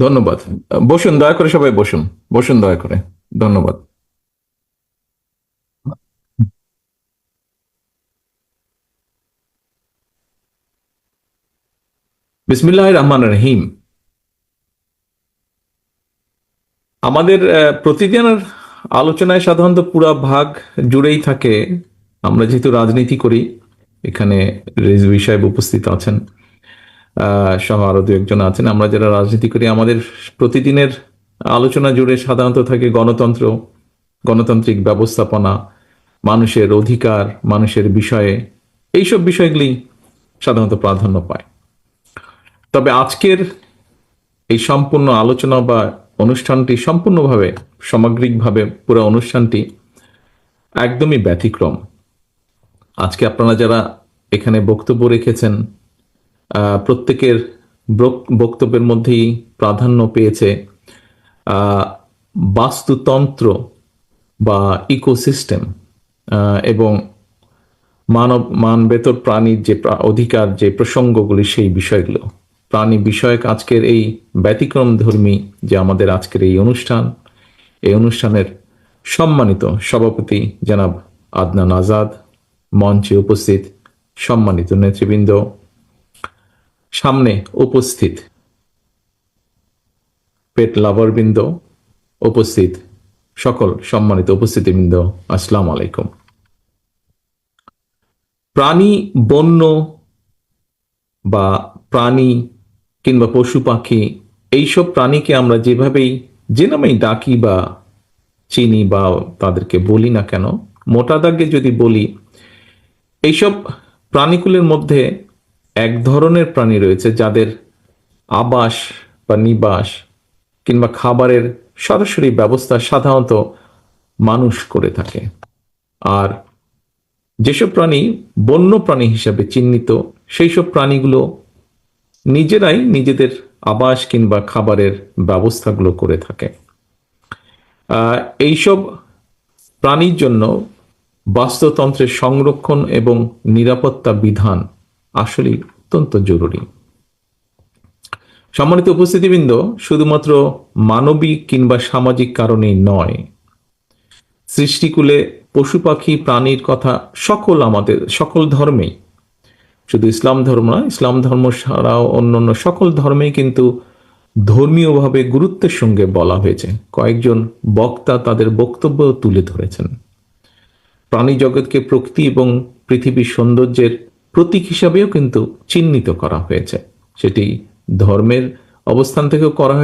ধন্যবাদ। বসুন, দয়া করে সবাই বসুন। বসুন, দয়া করে। ধন্যবাদ। বিসমিল্লাহ রহমান রহিম। আমাদের প্রতিদিনের আলোচনায় সাধারণত পুরা ভাগ জুড়েই থাকে। আমরা যেহেতু রাজনীতি করি, এখানে রেজভি সাহেব উপস্থিত আছেন। সহ আরও দু একজন আছেন। আমরা যারা রাজনীতি করি, আমাদের প্রতিদিনের আলোচনা জুড়ে সাধারণত থাকে গণতন্ত্র, গণতান্ত্রিক ব্যবস্থাপনা, মানুষের অধিকার, মানুষের বিষয়ে। এইসব বিষয়গুলি সাধারণত প্রাধান্য পায়। তবে আজকের এই সম্পূর্ণ আলোচনা বা অনুষ্ঠানটি সম্পূর্ণভাবে, সামগ্রিকভাবে পুরো অনুষ্ঠানটি একদমই ব্যতিক্রম। আজকে আপনারা যারা এখানে বক্তব্য রেখেছেন প্রত্যেকের বক- বক্তব্যের মধ্যেই প্রাধান্য পেয়েছে বাস্তুতন্ত্র বা ইকোসিস্টেম এবং মানব মানবেতর প্রাণীর যে অধিকার, যে প্রসঙ্গগুলি সেই বিষয়গুলো। প্রাণী বিষয়ক আজকের এই ব্যতিক্রম ধর্মী যে আমাদের আজকের এই অনুষ্ঠান, এই অনুষ্ঠানের সম্মানিত সভাপতি জনাব আদনান আজাদ, মঞ্চে উপস্থিত সম্মানিত নেতৃবৃন্দ সামনে উপস্থিত। পেট লাভারবৃন্দ উপস্থিত। সকল সম্মানিত উপস্থিতিবৃন্দ, আসসালাম আলাইকুম। প্রাণী, বন্য বা প্রাণী কিংবা পশু পাখি, এইসব প্রাণীকে আমরা যেভাবেই, যে নামেই ডাকি বা চিনি বা তাদেরকে বলি না কেন, মোটা দাগে যদি বলি, এইসব প্রাণীকুলের মধ্যে এক ধরনের প্রাণী রয়েছে যাদের আবাস বা নিবাস কিংবা খাবারের সরাসরি ব্যবস্থা সাধারণত মানুষ করে থাকে। আর যেসব প্রাণী বন্য প্রাণী হিসাবে চিহ্নিত সেই সব প্রাণীগুলো নিজেরাই নিজেদের আবাস কিংবা খাবারের ব্যবস্থাগুলো করে থাকে। এইসব প্রাণীর জন্য বাস্তুতন্ত্রের সংরক্ষণ এবং নিরাপত্তা বিধান আসলেই অত্যন্ত জরুরি। সম্মানিত উপস্থিতিবৃন্দ, শুধুমাত্র মানবিক কিংবা সামাজিক কারণেই নয়, সৃষ্টিকুলে পশু পাখি, প্রাণীর কথা সকল আমাদের, সকল ধর্মেই। শুধু ইসলাম ধর্ম নয়, ইসলাম ধর্ম ছাড়াও অন্যান্য সকল ধর্মেই কিন্তু ধর্মীয়ভাবে গুরুত্বের সঙ্গে বলা হয়েছে। কয়েকজন বক্তা তাদের বক্তব্য তুলে ধরেছেন। প্রাণী জগৎকে প্রকৃতি এবং পৃথিবীর সৌন্দর্যের প্রতীক হিসাবেও কিন্তু চিহ্নিত করা হয়েছে। সেটি ধর্মের অবস্থান থেকেও করা